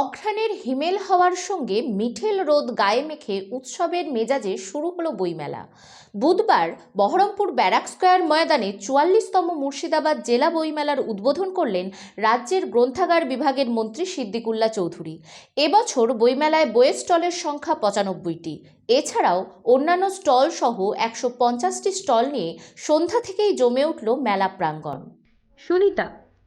অঘ্রাণের হিমেল হওয়ার সঙ্গে মিঠেল রোদ গায়ে মেখে উৎসবের মেজাজে শুরু হলো বইমেলা। বুধবার বহরমপুর ব্যারাক স্কোয়ার ময়দানে চুয়াল্লিশতম মুর্শিদাবাদ জেলা বইমেলার উদ্বোধন করলেন রাজ্যের গ্রন্থাগার বিভাগের মন্ত্রী সিদ্দিকুল্লা চৌধুরী। এবছর বইমেলায় বইয়ের স্টলের সংখ্যা পঁচানব্বইটি। এছাড়াও অন্যান্য স্টল সহ একশো পঞ্চাশটি স্টল নিয়ে সন্ধ্যা থেকেই জমে উঠল মেলা প্রাঙ্গণ। সুনিতা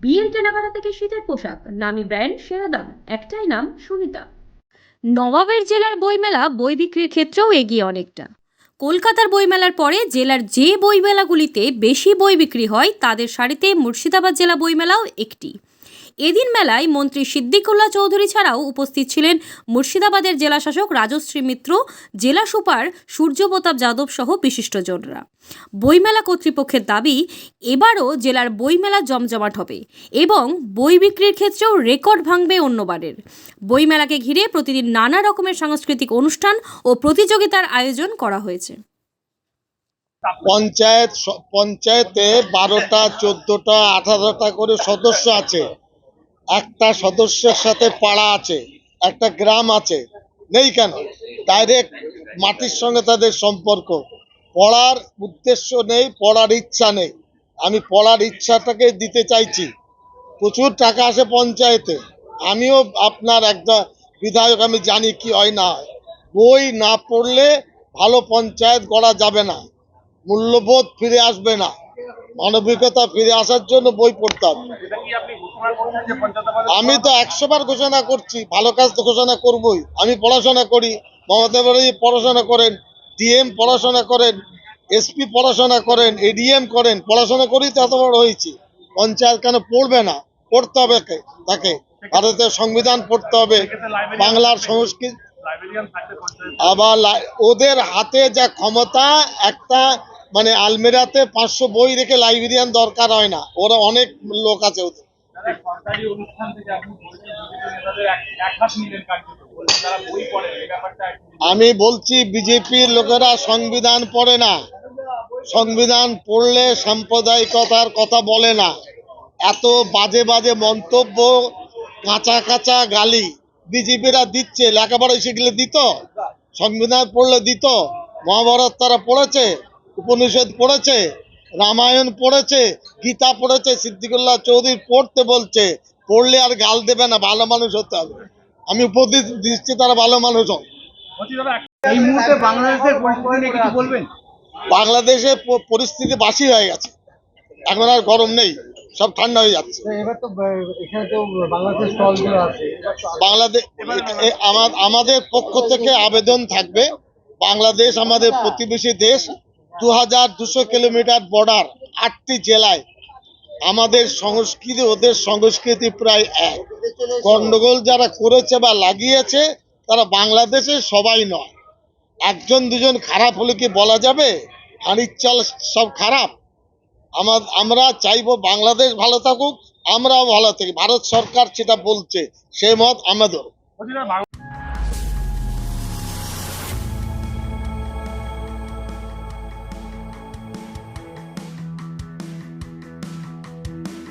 বিয়ের কেনাকাটা থেকে শীতের পোশাক। নামি ব্র্যান্ড, সেরা দাম। একটাই নাম, সুনিতা। নবাবের জেলার বইমেলা বই বিক্রির ক্ষেত্রেও এগিয়ে অনেকটা। কলকাতার বইমেলার পরে জেলার যে বইমেলাগুলিতে বেশি বই বিক্রি হয়, তাদের সারিতে মুর্শিদাবাদ জেলা বইমেলাও একটি। এদিন মেলায় মন্ত্রী সিদ্দিকুল্লাহ চৌধুরী ছাড়াও উপস্থিত ছিলেন মুর্শিদাবাদের জেলাশাসক রাজশ্রী মিত্র, জেলা সুপার সূর্যপ্রতাপ যাদব সহ বিশিষ্টজনরা। বইমেলা কর্তৃপক্ষের দাবি, এবারও জেলার বইমেলা জমজমাট হবে এবং বই বিক্রির ক্ষেত্রেও রেকর্ড ভাঙবে অন্যবারের। বইমেলাকে ঘিরে প্রতিদিন নানা রকমের সাংস্কৃতিক অনুষ্ঠান ও প্রতিযোগিতার আয়োজন করা হয়েছে। পঞ্চায়েত পঞ্চায়েতে বারোটা, চোদ্দটা, আঠারোটা করে সদস্য আছে। একটা সদস্যের সাথে পাড়া আছে, একটা গ্রাম আছে, নেই কেন? ডাইরেক্ট মাটির সঙ্গে তাদের সম্পর্ক। পড়ার উদ্দেশ্য নেই, পড়ার ইচ্ছা নেই। আমি পড়ার ইচ্ছাটাকে দিতে চাইছি। প্রচুর টাকা আসে পঞ্চায়েতে। আমিও আপনার একটা বিধায়ক, আমি জানি কি হয় না হয়। বই না পড়লে ভালো পঞ্চায়েত গড়া যাবে না। মূল্যবোধ ফিরে আসবে না। মানবিকতা ফিরে আসার জন্য বই পড়তে হবে আমি তো একশো বার ঘোষণা করছি, ভালো কাজ তো ঘোষণা করবই। আমি পড়াশোনা করি, মমতা ব্যানার্জি পড়াশোনা করেন, ডিএম পড়াশোনা করেন, এসপি পড়াশোনা করেন, এডিএম করেন, পড়াশোনা করেই তো এত বড় হয়েছি। পঞ্চায়েত কেন পড়বে না? পড়তে হবে তাকে। ভারতের সংবিধান পড়তে হবে, বাংলার সংস্কৃতি আবার ওদের হাতে যা ক্ষমতা, একটা মানে আলমেরাতে পাঁচশো বই রেখে লাইব্রেরিয়ান দরকার হয় না। ওরা অনেক লোক আছে ওদের। আমি বলছি বিজেপির লোকেরা সংবিধান পড়ে না। সংবিধান পড়লে সাম্প্রদায়িকতার কথা বলে না। এত বাজে বাজে মন্তব্য কাঁচা কাঁচা গালি বিজেপিরা দিচ্ছে। লেখাপড়া শিখলে দিত সংবিধান পড়লে দিত। মহাভারত তারা পড়েছে। উপনিষদ পড়েছে রামায়ণ পড়েছে গীতা পড়েছে সিদ্দিকুল্লাহ চৌধুরী পড়তে বলছে পড়লে আর গাল দেবে না ভালো মানুষ হতে হবে। আমি উপদেশ দিচ্ছি তারা ভালো মানুষ এই মুহূর্তে বাংলাদেশের পরিস্থিতি নিয়ে কিছু বলবেন? বাংলাদেশে পরিস্থিতি বাসি হয়ে গেছে। এখন আর গরম নেই সব ঠান্ডা হয়ে যাচ্ছে। বাংলাদেশ আমাদের পক্ষ থেকে আবেদন থাকবে বাংলাদেশ আমাদের প্রতিবেশী দেশ দু হাজার দুশো কিলোমিটার বর্ডার আটটি জেলায় আমাদের সংস্কৃতি, ওদের সংস্কৃতি প্রায় এক। গন্ডগোল যারা করেছে বা লাগিয়েছে, তারা বাংলাদেশে সবাই নয়। একজন, দুজন খারাপ হলে কি বলা যাবে? আনির চাল সব খারাপ। আমার আমরা চাইব বাংলাদেশ ভালো থাকুক, আমরাও ভালো থাকি। ভারত সরকার সেটা বলছে, সে মত আমাদের।